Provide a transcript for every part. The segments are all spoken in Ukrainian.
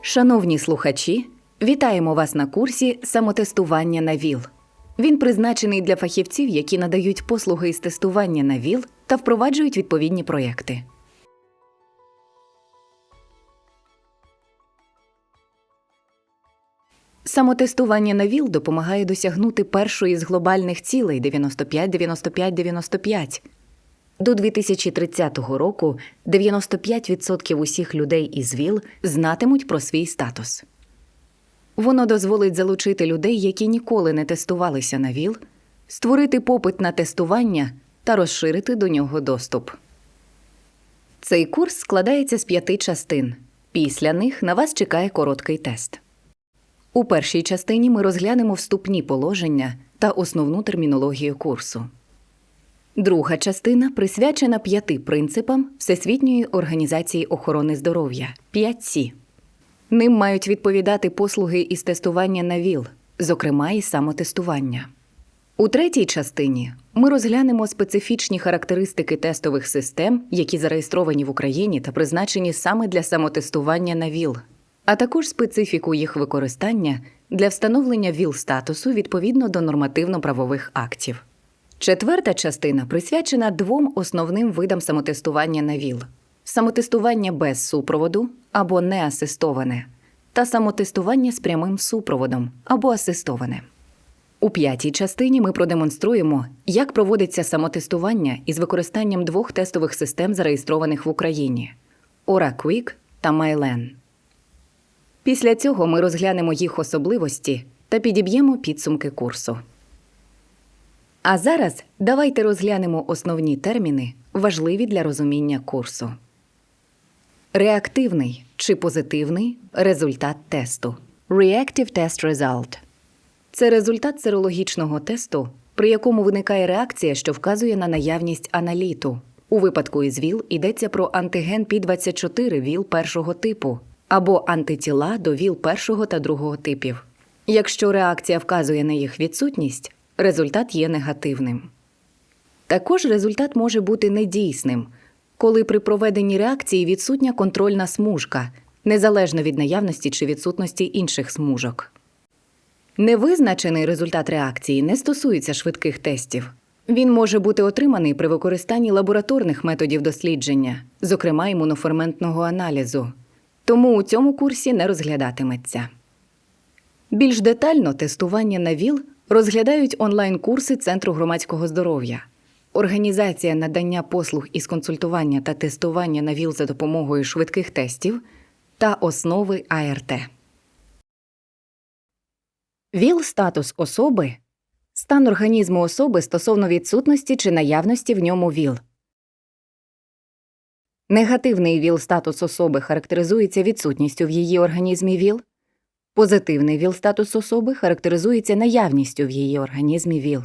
Шановні слухачі, вітаємо вас на курсі самотестування на ВІЛ. Він призначений для фахівців, які надають послуги із тестування на ВІЛ та впроваджують відповідні проєкти. Самотестування на ВІЛ допомагає досягнути першої з глобальних цілей 95-95-95. До 2030 року 95% усіх людей із ВІЛ знатимуть про свій статус. Воно дозволить залучити людей, які ніколи не тестувалися на ВІЛ, створити попит на тестування та розширити до нього доступ. Цей курс складається з п'яти частин. Після них на вас чекає короткий тест. У першій частині ми розглянемо вступні положення та основну термінологію курсу. Друга частина присвячена п'яти принципам Всесвітньої організації охорони здоров'я 5С. Ним мають відповідати послуги із тестування на ВІЛ, зокрема і самотестування. У третій частині ми розглянемо специфічні характеристики тестових систем, які зареєстровані в Україні та призначені саме для самотестування на ВІЛ, а також специфіку їх використання для встановлення ВІЛ-статусу відповідно до нормативно-правових актів. Четверта частина присвячена двом основним видам самотестування на ВІЛ: самотестування без супроводу або неасистоване, та самотестування з прямим супроводом або асистоване. У п'ятій частині ми продемонструємо, як проводиться самотестування із використанням двох тестових систем, зареєстрованих в Україні OraQuick та MyLen. Після цього ми розглянемо їх особливості та підіб'ємо підсумки курсу. А зараз давайте розглянемо основні терміни, важливі для розуміння курсу. Реактивний чи позитивний результат тесту. Reactive Test Result – це результат серологічного тесту, при якому виникає реакція, що вказує на наявність аналіту. У випадку із ВІЛ йдеться про антиген P24 ВІЛ першого типу або антитіла до ВІЛ першого та другого типів. Якщо реакція вказує на їх відсутність, результат є негативним. Також результат може бути недійсним, коли при проведенні реакції відсутня контрольна смужка, незалежно від наявності чи відсутності інших смужок. Невизначений результат реакції не стосується швидких тестів. Він може бути отриманий при використанні лабораторних методів дослідження, зокрема імуноферментного аналізу. Тому у цьому курсі не розглядатиметься. Більш детально тестування на ВІЛ розглядають онлайн-курси Центру громадського здоров'я. Організація надання послуг із консультування та тестування на ВІЛ за допомогою швидких тестів та основи АРТ. ВІЛ статус особи стан організму особи стосовно відсутності чи наявності в ньому ВІЛ. Негативний ВІЛ статус особи характеризується відсутністю в її організмі ВІЛ. Позитивний ВІЛ статус особи характеризується наявністю в її організмі ВІЛ.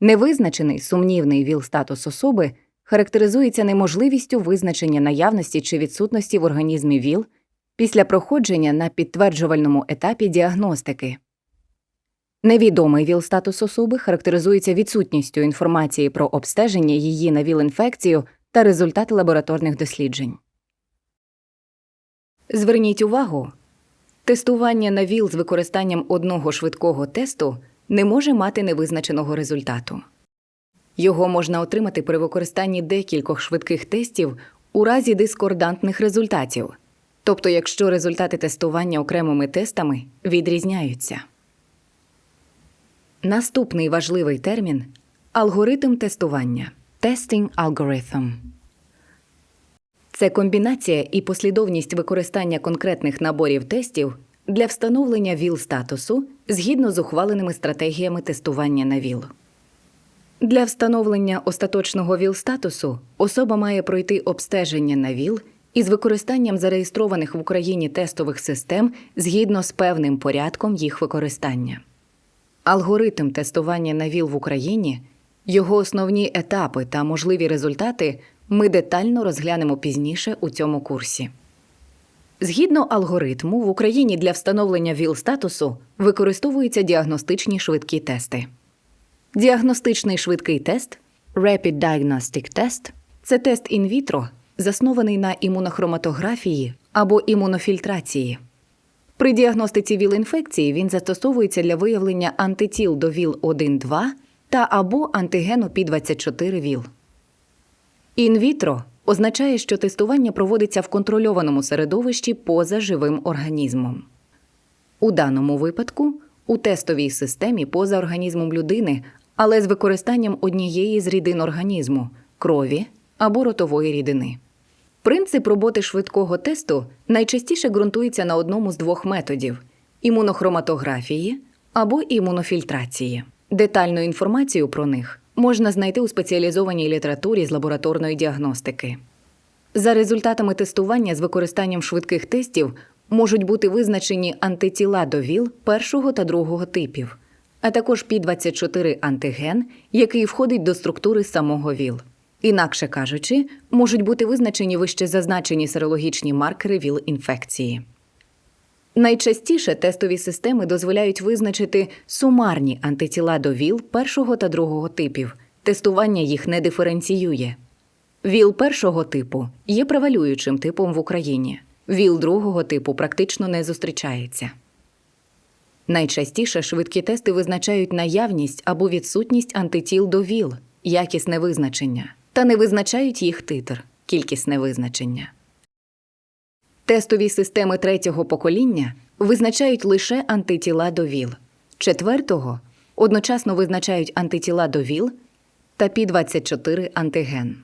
Невизначений сумнівний ВІЛ статус особи характеризується неможливістю визначення наявності чи відсутності в організмі ВІЛ після проходження на підтверджувальному етапі діагностики. Невідомий ВІЛ статус особи характеризується відсутністю інформації про обстеження її на ВІЛ-інфекцію та результати лабораторних досліджень. Зверніть увагу, тестування на ВІЛ з використанням одного швидкого тесту не може мати невизначеного результату. Його можна отримати при використанні декількох швидких тестів у разі дискордантних результатів, тобто якщо результати тестування окремими тестами відрізняються. Наступний важливий термін алгоритм тестування Testing Algorithm. Це комбінація і послідовність використання конкретних наборів тестів для встановлення ВІЛ-статусу згідно з ухваленими стратегіями тестування на ВІЛ. Для встановлення остаточного ВІЛ-статусу особа має пройти обстеження на ВІЛ із використанням зареєстрованих в Україні тестових систем згідно з певним порядком їх використання. Алгоритм тестування на ВІЛ в Україні, його основні етапи та можливі результати ми детально розглянемо пізніше у цьому курсі. Згідно алгоритму, в Україні для встановлення ВІЛ-статусу використовуються діагностичні швидкі тести. Діагностичний швидкий тест Rapid Diagnostic Test – це тест інвітро, заснований на імунохроматографії або імунофільтрації. При діагностиці ВІЛ-інфекції він застосовується для виявлення антитіл до ВІЛ-1-2 та або антигену P24 ВІЛ. Інвітро означає, що тестування проводиться в контрольованому середовищі поза живим організмом. У даному випадку у тестовій системі поза організмом людини, але з використанням однієї з рідин організму крові або ротової рідини. Принцип роботи швидкого тесту найчастіше ґрунтується на одному з двох методів імунохроматографії або імунофільтрації. Детальну інформацію про них можна знайти у спеціалізованій літературі з лабораторної діагностики. За результатами тестування з використанням швидких тестів можуть бути визначені антитіла до ВІЛ першого та другого типів, а також P24 антиген, який входить до структури самого ВІЛ. Інакше кажучи, можуть бути визначені вище зазначені серологічні маркери ВІЛ-інфекції. Найчастіше тестові системи дозволяють визначити сумарні антитіла до ВІЛ першого та другого типів. Тестування їх не диференціює. ВІЛ першого типу є превалюючим типом в Україні. ВІЛ другого типу практично не зустрічається. Найчастіше швидкі тести визначають наявність або відсутність антитіл до ВІЛ, якісне визначення, та не визначають їх титр, кількісне визначення. Тестові системи третього покоління визначають лише антитіла до ВІЛ, четвертого одночасно визначають антитіла до ВІЛ та P24 антиген.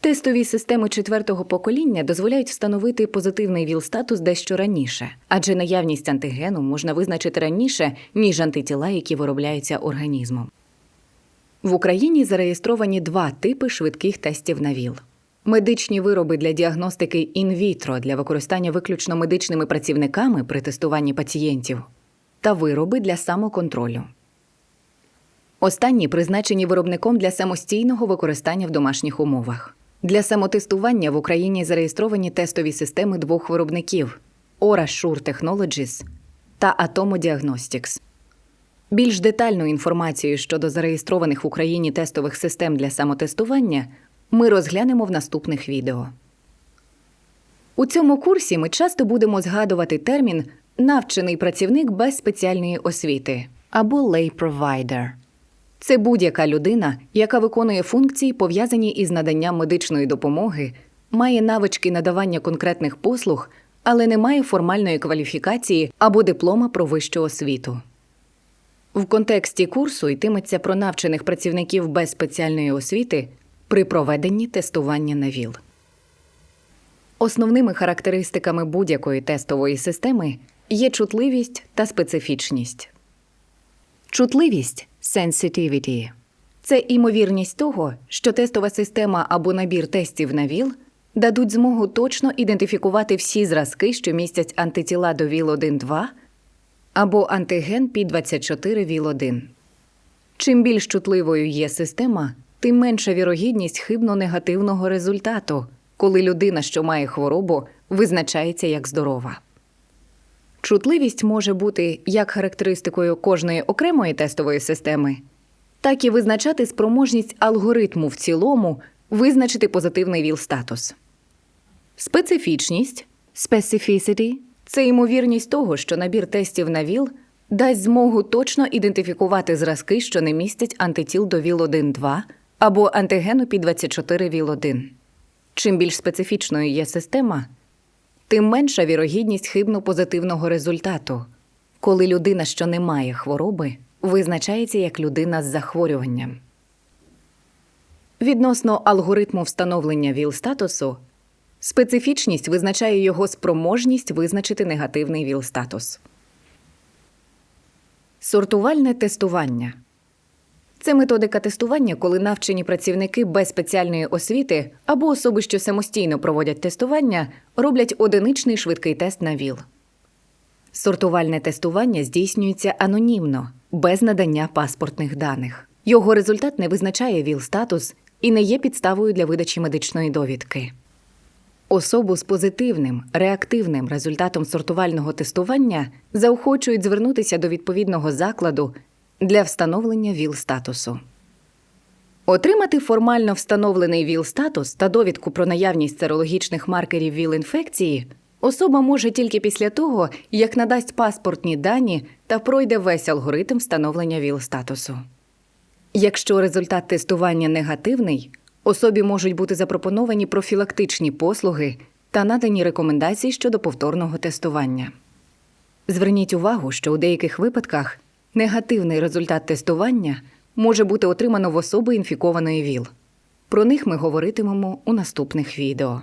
Тестові системи четвертого покоління дозволяють встановити позитивний ВІЛ-статус дещо раніше, адже наявність антигену можна визначити раніше, ніж антитіла, які виробляються організмом. В Україні зареєстровані два типи швидких тестів на ВІЛ. Медичні вироби для діагностики інвітро для використання виключно медичними працівниками при тестуванні пацієнтів та вироби для самоконтролю. Останні призначені виробником для самостійного використання в домашніх умовах. Для самотестування в Україні зареєстровані тестові системи двох виробників OraSure Technologies та Atomo Diagnostics. Більш детальну інформацію щодо зареєстрованих в Україні тестових систем для самотестування ми розглянемо в наступних відео. У цьому курсі ми часто будемо згадувати термін навчений працівник без спеціальної освіти або lay provider. Це будь-яка людина, яка виконує функції, пов'язані із наданням медичної допомоги, має навички надавання конкретних послуг, але не має формальної кваліфікації або диплома про вищу освіту. В контексті курсу йтиметься про навчених працівників без спеціальної освіти при проведенні тестування на ВІЛ. Основними характеристиками будь-якої тестової системи є чутливість та специфічність. Чутливість sensitivity – це імовірність того, що тестова система або набір тестів на ВІЛ дадуть змогу точно ідентифікувати всі зразки, що містять антитіла до ВІЛ-1-2 або антиген P24 ВІЛ-1. Чим більш чутливою є система, тим менша вірогідність хибно-негативного результату, коли людина, що має хворобу, визначається як здорова. Чутливість може бути як характеристикою кожної окремої тестової системи, так і визначати спроможність алгоритму в цілому визначити позитивний ВІЛ-статус. Специфічність specificity – це ймовірність того, що набір тестів на ВІЛ дасть змогу точно ідентифікувати зразки, що не містять антитіл до ВІЛ-1-2 або антигену P24 ВІЛ-1. Чим більш специфічною є система, тим менша вірогідність хибно-позитивного результату, коли людина, що не має хвороби, визначається як людина з захворюванням. Відносно алгоритму встановлення ВІЛ-статусу, специфічність визначає його спроможність визначити негативний ВІЛ-статус. Сортувальне тестування це методика тестування, коли навчені працівники без спеціальної освіти або особи, що самостійно проводять тестування, роблять одиничний швидкий тест на ВІЛ. Сортувальне тестування здійснюється анонімно, без надання паспортних даних. Його результат не визначає ВІЛ-статус і не є підставою для видачі медичної довідки. Особу з позитивним реактивним результатом сортувального тестування заохочують звернутися до відповідного закладу для встановлення ВІЛ-статусу. Отримати формально встановлений ВІЛ-статус та довідку про наявність серологічних маркерів ВІЛ-інфекції особа може тільки після того, як надасть паспортні дані та пройде весь алгоритм встановлення ВІЛ статусу. Якщо результат тестування негативний, особі можуть бути запропоновані профілактичні послуги та надані рекомендації щодо повторного тестування. Зверніть увагу, що у деяких випадках негативний результат тестування може бути отримано в особи інфікованої ВІЛ. Про них ми говоритимемо у наступних відео.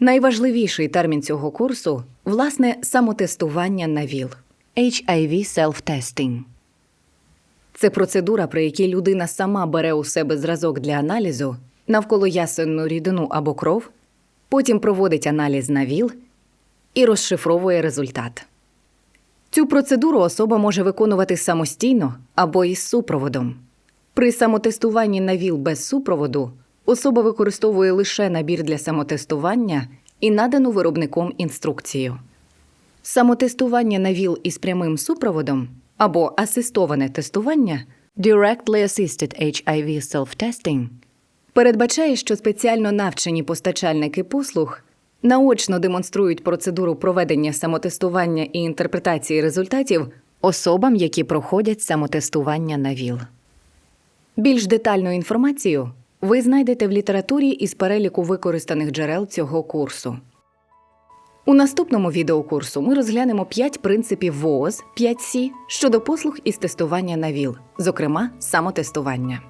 Найважливіший термін цього курсу власне самотестування на ВІЛ HIV Self-Testing. Це процедура, при якій людина сама бере у себе зразок для аналізу навколо ясенну рідину або кров, потім проводить аналіз на ВІЛ і розшифровує результат. Цю процедуру особа може виконувати самостійно або із супроводом. При самотестуванні на ВІЛ без супроводу особа використовує лише набір для самотестування і надану виробником інструкцію. Самотестування на ВІЛ із прямим супроводом або асистоване тестування Directly Assisted HIV Self-Testing передбачає, що спеціально навчені постачальники послуг наочно демонструють процедуру проведення самотестування і інтерпретації результатів особам, які проходять самотестування на ВІЛ. Більш детальну інформацію ви знайдете в літературі із переліку використаних джерел цього курсу. У наступному відеокурсу ми розглянемо 5 принципів ВООЗ 5С щодо послуг із тестування на ВІЛ, зокрема самотестування.